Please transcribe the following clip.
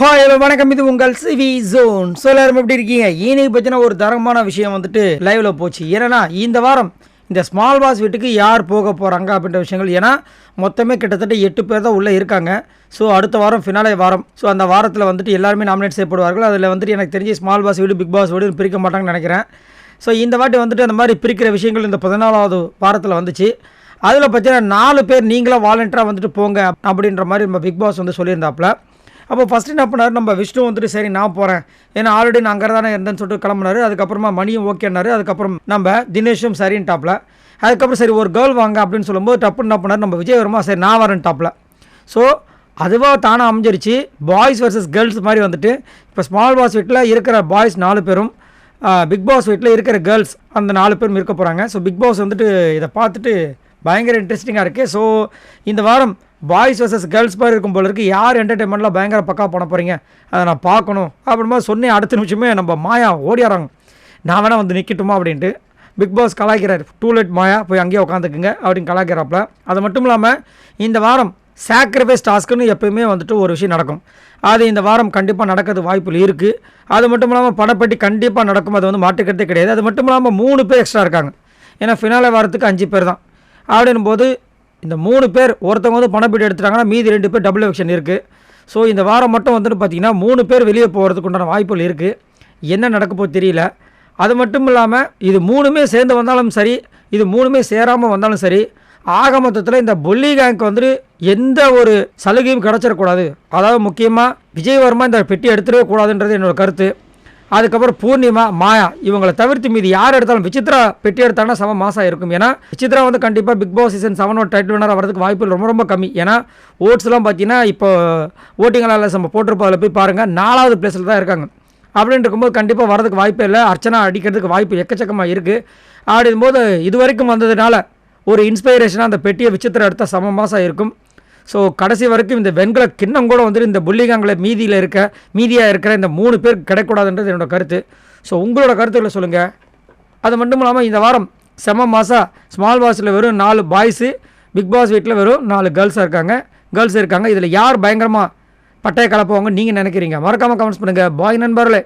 Hi hello வணக்கம். இது உங்கள் சிவி ஜோன். ஸோ எல்லாரும் எப்படி இருக்கீங்க? இன்னைக்கு பற்றின ஒரு தரமான விஷயம் வந்துட்டு லைவ்ல போச்சு. ஏன்னா இந்த வாரம் இந்த ஸ்மால் பாஸ் வீட்டுக்கு யார் போக போகிறாங்க அப்படின்ற விஷயங்கள். ஏன்னா மொத்தமே கிட்டத்தட்ட எட்டு பேர் தான் உள்ளே இருக்காங்க. ஸோ அடுத்த வாரம் ஃபினாலே வாரம். ஸோ அந்த வாரத்தில் வந்துட்டு எல்லாருமே நாமினேட் செய்யப்படுவார்கள். அதில் வந்துட்டு எனக்கு தெரிஞ்சு ஸ்மால் பாஸ் வீடு பிக் பாஸ் வீடு பிரிக்க மாட்டாங்கன்னு நினைக்கிறேன். ஸோ இந்த வாட்டி வந்துட்டு அந்த மாதிரி பிரிக்கிற விஷயங்கள் இந்த பதினாலாவது வாரத்தில் வந்துச்சு. அதில் பார்த்தீங்கன்னா நாலு பேர் நீங்களாக வாலண்டியராக வந்துட்டு போங்க அப்படின்ற மாதிரி நம்ம பிக் பாஸ் வந்து சொல்லியிருந்தாப்புல. அப்போ ஃபஸ்ட்டு என்ன பண்ணார்? நம்ம விஷ்ணு வந்துட்டு சரி நான் போகிறேன் ஏன்னா ஆல்ரெடி நான் அங்கே தானே இருந்தேன்னு சொல்லிட்டு கிளம்புனாரு. அதுக்கப்புறமா மணியும் ஓகேனாரு அதுக்கப்புறம் நம்ம தினேஷும் சரின்னு டாப்பில் அதுக்கப்புறம் சரி ஒரு கேர்ள் வாங்க அப்படின்னு சொல்லும்போது டப்புன்னு என்ன பண்ணார்? நம்ம விஜய் வருமா சரி நான் வரேன் டாப்பில் ஸோ அதுவாக தானாக அமைஞ்சிருச்சு. பாய்ஸ் வர்சஸ் கேர்ள்ஸ் மாதிரி வந்துட்டு இப்போ ஸ்மால் பாஸ் வீட்டில் இருக்கிற பாய்ஸ் நாலு பேரும் பிக் பாஸ் வீட்டில் இருக்கிற கேர்ள்ஸ் அந்த நாலு பேரும் இருக்க போகிறாங்க ஸோ பிக் பாஸ் வந்துட்டு இதை பார்த்துட்டு பயங்கர இன்ட்ரெஸ்டிங்காக இருக்குது ஸோ இந்த வாரம் பாய்ஸ் வர்சஸ் கேர்ள்ஸ் மாதிரி இருக்கும் போல இருக்குது யார் என்டர்டைன்மெண்ட்டில் பயங்கர பக்கா பண்ண போகிறீங்க அதை நான் பார்க்கணும். அப்படிமா சொன்னேன் அடுத்த நிமிஷமே நம்ம மாயா ஓடியாராங்க நான் வேணால் வந்து நிற்கட்டுமா அப்படின்ட்டு. பிக் பாஸ் கலாய்க்கிறார். டூ லைட் மாயா போய் அங்கேயே உட்காந்துக்குங்க அப்படின்னு கலாய்க்கிறாப்புல. அது மட்டும் இல்லாமல் இந்த வாரம் சாக்ரிஃபைஸ் டாஸ்க்குன்னு எப்பயுமே வந்துட்டு ஒரு விஷயம் நடக்கும். அது இந்த வாரம் கண்டிப்பாக நடக்கிறது வாய்ப்பில் இருக்குது அது மட்டும் இல்லாமல் படப்பட்டி கண்டிப்பாக நடக்கும். அது வந்து மாட்டுக்கிறதே கிடையாது. அது மட்டும் இல்லாமல் மூணு பேர் எக்ஸ்ட்ரா இருக்காங்க. ஏன்னா ஃபினாலே வாரத்துக்கு அஞ்சு பேர் தான். அப்படின்னும் போது இந்த மூணு பேர் ஒருத்தவங்க வந்து பணப்பீடு எடுத்துட்டாங்கன்னா மீதி ரெண்டு பேர் டபுள் எலெக்ஷன் இருக்குது ஸோ இந்த வாரம் மட்டும் வந்துட்டு பார்த்திங்கன்னா மூணு பேர் வெளியே போகிறதுக்கு உண்டான வாய்ப்புகள் இருக்குது என்ன நடக்க தெரியல. அது மட்டும் இல்லாமல் இது மூணுமே சேர்ந்து வந்தாலும் சரி இது மூணுமே சேராமல் வந்தாலும் சரி ஆக மொத்தத்தில் இந்த பொல்லி கேங்க் வந்துட்டு எந்த ஒரு சலுகையும் கிடச்சிடக்கூடாது. அதாவது முக்கியமாக விஜயவர்மா இந்த பெட்டி எடுத்துடவே கூடாதுன்றது என்னோட கருத்து. அதுக்கப்புறம் பூர்ணிமா மாயா இவங்களை தவிர்த்து மீது யார் எடுத்தாலும் விசித்ரா பெட்டி எடுத்தாங்கன்னா செம மாசம் இருக்கும். ஏன்னா விசித்ரா வந்து கண்டிப்பாக பிக் பாஸ் சீசன் செவனோட டைட்டில் வினர் வரதுக்கு வாய்ப்பு ரொம்ப ரொம்ப கம்மி. ஏன்னா ஓட்ஸ்லாம் பார்த்தீங்கன்னா இப்போ ஓட்டிங்களால் நம்ம போட்டிருப்போம். அதில் போய் பாருங்கள் நாலாவது பிளேஸில் தான் இருக்காங்க. அப்படின்னு இருக்கும்போது கண்டிப்பாக வரதுக்கு வாய்ப்பே இல்லை. அர்ச்சனா அடிக்கிறதுக்கு வாய்ப்பு எக்கச்சக்கமாக இருக்குது அப்படிங்கும்போது இது வரைக்கும் வந்ததுனால ஒரு இன்ஸ்பைரேஷனாக அந்த பெட்டியை விசித்திரம் எடுத்தால் சம மாதம் இருக்கும். ஸோ கடைசி வரைக்கும் இந்த வெண்கல கிண்ணம் கூட வந்துட்டு இந்த புள்ளிகாங்களை மீதியில் இருக்க மீதியாக இருக்கிற இந்த மூணு பேர் கிடைக்கூடாதுன்றது என்னோட கருத்து. ஸோ உங்களோட கருத்துக்களை சொல்லுங்கள் அது மட்டும் இல்லாமல் இந்த வாரம் செம மாதம் ஸ்மால் பாஸில் வெறும் நாலு பாய்ஸு பிக் பாஸ் வீட்டில் வெறும் நாலு கேர்ள்ஸாக இருக்காங்க. கேர்ள்ஸ் இருக்காங்க. இதில் யார் பயங்கரமாக பட்டையை கலப்புவாங்கன்னு நீங்கள் நினைக்கிறீங்க? மறக்காமல் கமெண்ட்ஸ் பண்ணுங்கள் பாய் நண்பர்களே.